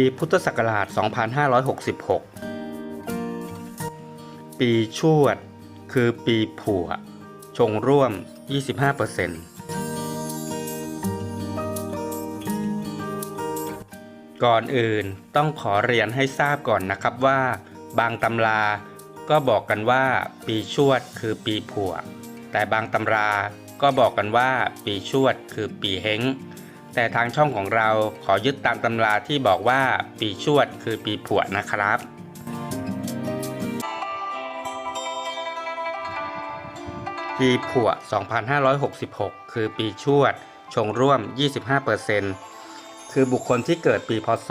ปีพุทธศักราช 2566 ปีชวด คือปีผัว ชงร่วม 25%ก่อนอื่นต้องขอเรียนให้ทราบก่อนนะครับว่า บางตำราก็บอกกันว่า ปีชวดคือปีผัว แต่บางตำราก็บอกกันว่า ปีชวดคือปีเฮง แต่ทางช่องของเราขอยึดตามตำราที่บอกว่าปีชวดคือปีผัวนะครับ ปีผัว2566 คือปีชวด ชงร่วม 25%คือบุคคลที่เกิดปีพศ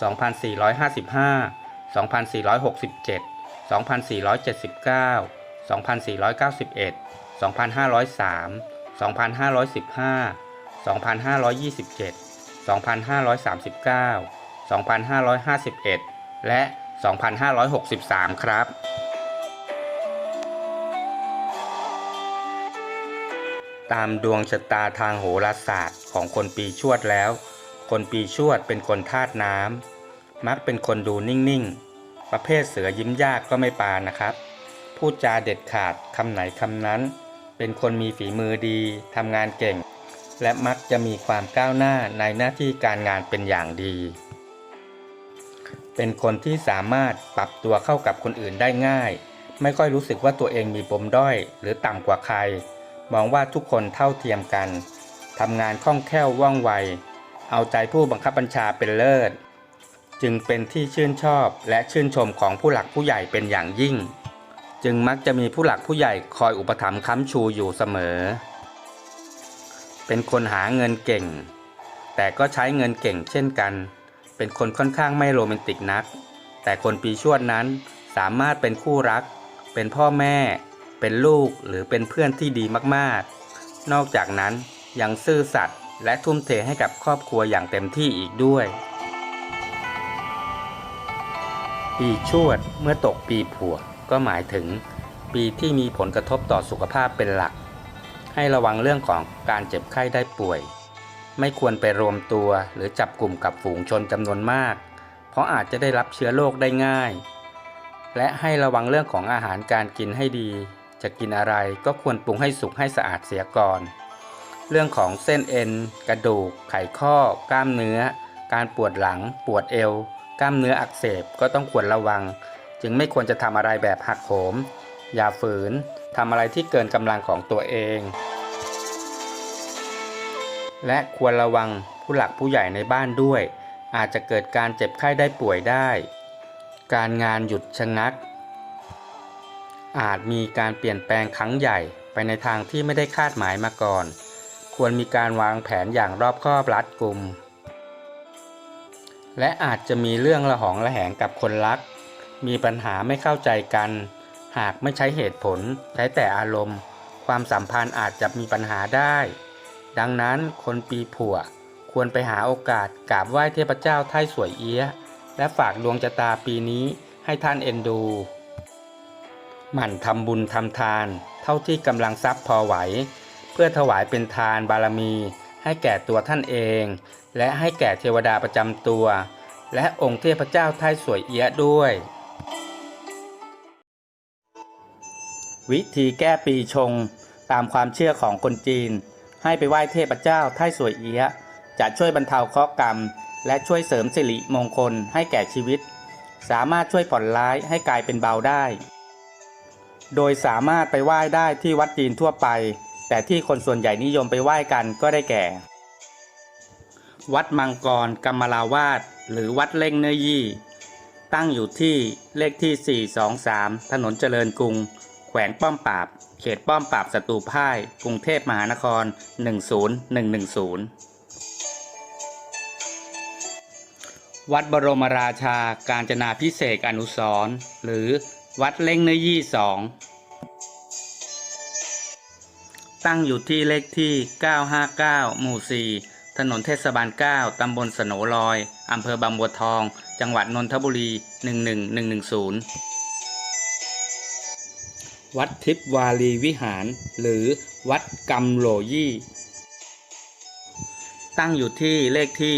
2455 2467 2479 2491 2503 2515 2527 2539 2551 และ 2563 ครับ ตามดวงชะตาทางโหราศาสตร์ของคนปีชวดแล้ว คนปีชวดเป็นคนธาตุน้ำ มักเป็นคนดูนิ่ง ๆ ประเภทเสือยิ้มยากก็ไม่ปานนะครับ พูดจาเด็ดขาดคำไหนคำนั้น เป็นคนมีฝีมือดีทำงานเก่ง และมักจะมีความก้าวหน้าในหน้าที่การงานเป็นอย่างดี เป็นคนที่สามารถปรับตัวเข้ากับคนอื่นได้ง่าย ไม่ค่อยรู้สึกว่าตัวเองมีปมด้อยหรือต่ำกว่าใคร มองว่าทุกคนเท่าเทียมกัน ทำงานคล่องแคล่วว่องไว เอาใจผู้บังคับบัญชาเป็นเลิศ จึงเป็นที่ชื่นชอบและชื่นชมของผู้หลักผู้ใหญ่เป็นอย่างยิ่ง จึงมักจะมีผู้หลักผู้ใหญ่คอยอุปถัมภ์ค้ำชูอยู่เสมอ เป็นคนหาเงินเก่ง แต่ก็ใช้เงินเก่งเช่นกัน เป็นคนค่อนข้างไม่โรแมนติกนัก แต่คนปีชวดนั้นสามารถเป็นคู่รัก เป็นพ่อแม่ เป็นลูกหรือเป็นเพื่อนที่ดีมากๆ นอกจากนั้นยังซื่อสัตย์และทุ่มเทให้กับครอบครัวอย่างเต็มที่อีกด้วย ปีชวดเมื่อตกปีผัวก็หมายถึง ปีที่มีผลกระทบต่อสุขภาพเป็นหลัก ให้ระวังเรื่องของการเจ็บไข้ได้ป่วย ไม่ควรไปรวมตัวหรือจับกลุ่มกับฝูงชนจำนวนมาก เพราะอาจจะได้รับเชื้อโรคได้ง่าย และให้ระวังเรื่องของอาหารการกินให้ดี จะกินอะไรก็ควรปรุงให้สุกให้สะอาดเสียก่อน เรื่องของเส้นเอ็น กระดูก ไขข้อ กล้ามเนื้อ การปวดหลัง ปวดเอว กล้ามเนื้ออักเสบก็ต้องควรระวัง จึงไม่ควรจะทำอะไรแบบหักโหม อย่าฝืน ทำอะไรที่เกินกำลังของตัวเอง และควรระวังผู้หลักผู้ใหญ่ในบ้านด้วย อาจจะเกิดการเจ็บไข้ได้ป่วยได้ การงานหยุดชะงัก อาจมีการเปลี่ยนแปลงครั้งใหญ่ไปในทางที่ไม่ได้คาดหมายมาก่อน ควรมีการวางแผนอย่างรอบคอบรัดกุม และอาจจะมีเรื่องระหองระแหงกับคนรัก มีปัญหาไม่เข้าใจกัน หากไม่ใช้เหตุผลใช้แต่อารมณ์ ความสัมพันธ์อาจจะมีปัญหาได้ ดังนั้นคนปีผัวควรไปหาโอกาสกราบไหว้เทพเจ้าไทสวยเอี้ย และฝากดวงชะตาปีนี้ให้ท่านเอ็นดู หมั่นทำบุญทำทาน เท่าที่กำลังทรัพย์พอไหว เพื่อถวายเป็นทานบารมี ให้แก่ตัวท่านเอง และให้แก่เทวดาประจำตัว และองค์เทพเจ้าไทสวยเอี้ยด้วย วิธีแก้ปีชง ตามความเชื่อของคนจีน ให้ไปไหว้เทพเจ้าไทสวยเอี้ยะจะช่วยบรรเทาเคราะห์กรรม และช่วยเสริมสิริมงคลให้แก่ชีวิต สามารถช่วยผ่อนร้ายให้กลายเป็นเบาได้ โดยสามารถไปไหว้ได้ที่วัดจีนทั่วไป แต่ที่คนส่วนใหญ่นิยมไปไหว้กันก็ได้แก่ วัดมังกรกรรมลาวาสหรือวัดเล่งเนอยี่ ตั้งอยู่ที่เลขที่ 423 ถนนเจริญกรุง แขวงป้อมปราบ เขตป้อมปราบศัตรูพ่าย กรุงเทพมหานคร 10110 วัดบรมราชาการจนาพิเศษอนุสร์หรือวัดเล่งเนอยี่สองตั้งอยู่ที่เลขที่ 959 หมู่ 4 ถนนเทศบาล 9 ตำบลสโนลอย อำเภอบางบัวทอง จังหวัดนนทบุรี 11110 วัดทิพวารีวิหาร หรือวัดกำโลยี่ ตั้งอยู่ที่เลขที่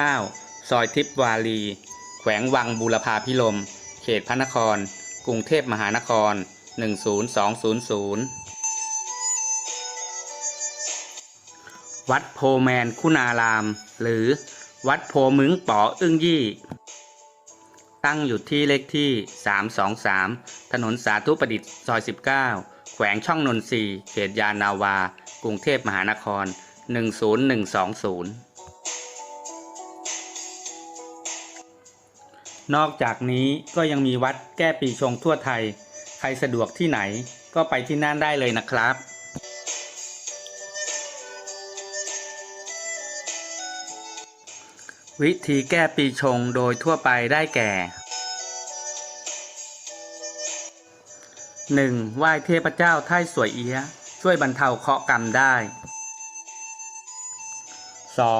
119 ซอยทิพวารี แขวงวังบูรพาพิลม เขตพระนคร กรุงเทพมหานคร 10200 วัดโพแมนคุณาราม หรือวัดโพมึงป๋ออึ้งยี่ ตั้งอยู่ที่เลขที่ 323 ถนนสาธุประดิษฐ์ซอย 19 แขวงช่องนนทรีเขตยานาวา กรุงเทพมหานคร 10120 นอกจากนี้ก็ยังมีวัดแก้ปีชงทั่วไทย ใครสะดวกที่ไหนก็ไปที่นั่นได้เลยนะครับ วิธีแก้ปีชงโดยทั่วไปได้แก่ 1. ไหว้เทพเจ้าไท่สวยเอี้ย ช่วยบรรเทาเคราะห์กรรมได้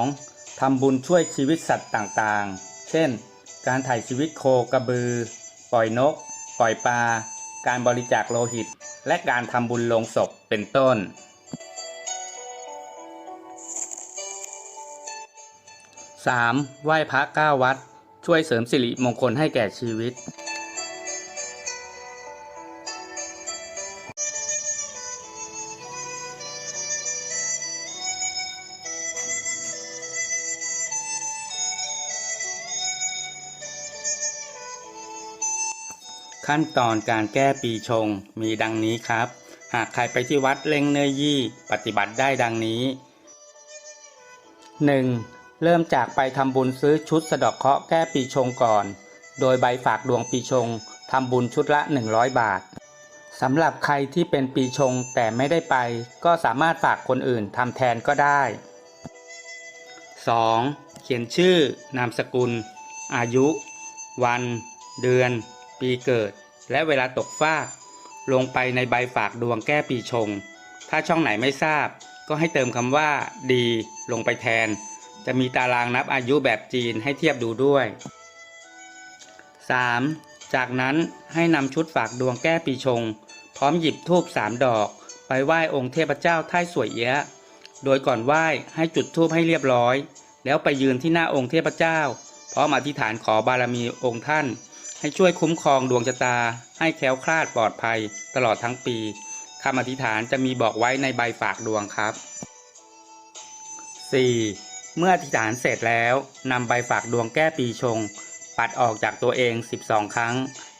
2. ทำบุญช่วยชีวิตสัตว์ต่างๆ เช่น การถ่ายชีวิตโคกระบือ ปล่อยนก ปล่อยปลา การบริจาคโลหิต และการทำบุญลงศพเป็นต้น 3. ไหว้พระเก้าวัด ช่วยเสริมสิริมงคลให้แก่ชีวิต ขั้นตอนการแก้ปีชงมีดังนี้ครับ หากใครไปที่วัดเล่งเนยยี่ ปฏิบัติได้ดังนี้ 1. เริ่มจากไปทำบุญซื้อชุดสะดอกเคราะห์แก้ปีชงก่อน โดยใบฝากดวงปีชงทำบุญชุดละ 100 บาทสำหรับใครที่เป็นปีชงแต่ไม่ได้ไป ก็สามารถฝากคนอื่นทำแทนก็ได้ 2. เขียนชื่อนามสกุล อายุ วัน เดือน ปีเกิด และเวลาตกฟากลงไปในใบฝากดวงแก้ปีชง ถ้าช่องไหนไม่ทราบ ก็ให้เติมคำว่า ดี ลงไปแทน จะมีตารางนับอายุแบบจีนให้เทียบดูด้วย 3. จากนั้นให้นำชุดฝากดวงแก้ปีชง พร้อมหยิบธูปสามดอก ไปไหว้องค์เทพเจ้าท้ายสวยเอี้ยะ โดยก่อนไหว้ให้จุดธูปให้เรียบร้อย แล้วไปยืนที่หน้าองค์เทพเจ้า พร้อมอธิษฐานขอบารมีองค์ท่าน ให้ช่วยคุ้มครองดวงชะตา ให้แคล้วคลาดปลอดภัยตลอดทั้งปีคำอธิษฐานจะมีบอกไว้ในใบฝากดวงครับ 4. เมื่ออธิษฐานเสร็จแล้วนำใบฝากดวงแก้ปีชง ปัดออกจากตัวเอง 12 ครั้ง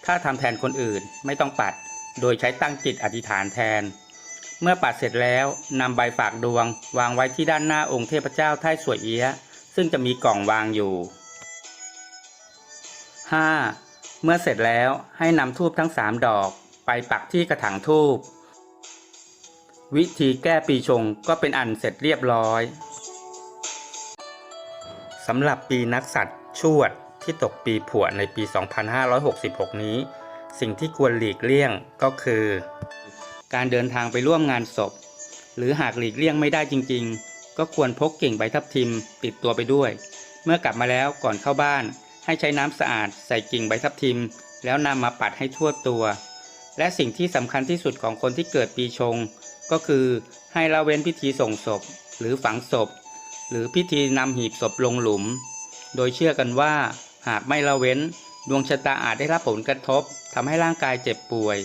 ถ้าทำแทนคนอื่นไม่ต้องปัด โดยใช้ตั้งจิตอธิษฐานแทน เมื่อปัดเสร็จแล้วนำใบฝากดวง วางไว้ที่ด้านหน้าองค์เทพเจ้าท้ายสวยเอี้ยะซึ่งจะมีกล่องวางอยู่ 5. เมื่อเสร็จแล้วให้นำทูบทั้ง 3 ดอก ไปปักที่กระถางทูบวิธีแก้ปีชงก็เป็นอันเสร็จเรียบร้อยำหรับปีนักสัตว์ชวดที่ตกปีผัวในปี 2566 นี้ สิ่งที่ควรหลีกเลี่ยงก็คือ การเดินทางไปร่วมงานศพ หรือหากหลีกเลี่ยงไม่ได้จริง ๆ ก็ควรพกกิ่งใบทับทิมติดตัวไปด้วย เมื่อกลับมาแล้วก่อนเข้าบ้าน ให้ใช้น้ำสะอาดใส่กิ่งใบทับทิม แล้วนำมาปัดให้ทั่วตัว และสิ่งที่สำคัญที่สุดของคนที่เกิดปีชง ก็คือให้ละเว้นพิธีส่งศพ หรือฝังศพ หรือพิธีนำหีบศพลงหลุม โดยเชื่อกันว่า หากไม่ละเว้น ดวงชะตาอาจได้รับผลกระทบทำให้ร่างกายเจ็บป่วย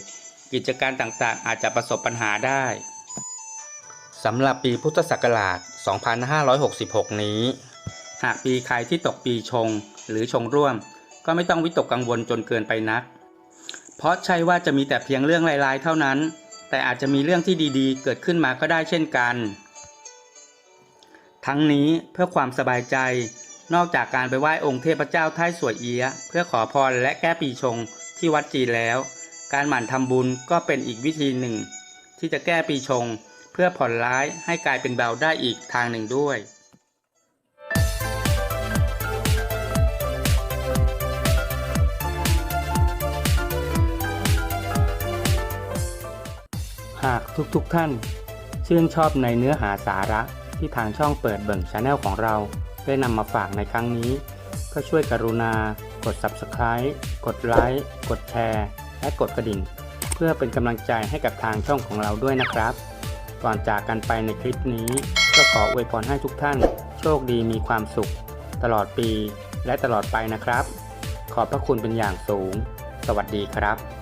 กิจการต่างๆ อาจจะประสบปัญหาได้สำหรับปีพุทธศักราช 2566 นี้ หากปีใครที่ตกปีชงหรือชงร่วม ก็ไม่ต้องวิตกกังวลจนเกินไปนัก เพราะใช่ว่าจะมีแต่เพียงเรื่องร้ายๆ เท่านั้น แต่อาจจะมีเรื่องที่ดีๆ เกิดขึ้นมาก็ได้เช่นกัน ทั้งนี้เพื่อความสบายใจ นอกจากการไปไหว้องค์เทพเจ้าท้ายสวยเอียะเพื่อขอพรและแก้ปีชงที่วัดจีนแล้ว การหมั่นทำบุญก็เป็นอีกวิธีหนึ่ง ที่จะแก้ปีชง เพื่อผ่อนร้ายให้กลายเป็นเบาได้อีกทางหนึ่งด้วยหากทุกๆทท่าน ชื่นชอบในเนื้อหาสาระ ที่ทางช่องเปิดเบิ่งชาแนลของเรา ได้นำมาฝากในครั้งนี้ ก็ช่วยกรุณากด Subscribe กดไลค์กดแชร์และกดกระดิ่ง เพื่อเป็นกำลังใจให้กับทางช่องของเราด้วยนะครับ ก่อนจากกันไปในคลิปนี้ ก็ขออวยพรให้ทุกท่าน โชคดีมีความสุข ตลอดปีและตลอดไปนะครับ ขอบพระคุณเป็นอย่างสูง สวัสดีครับ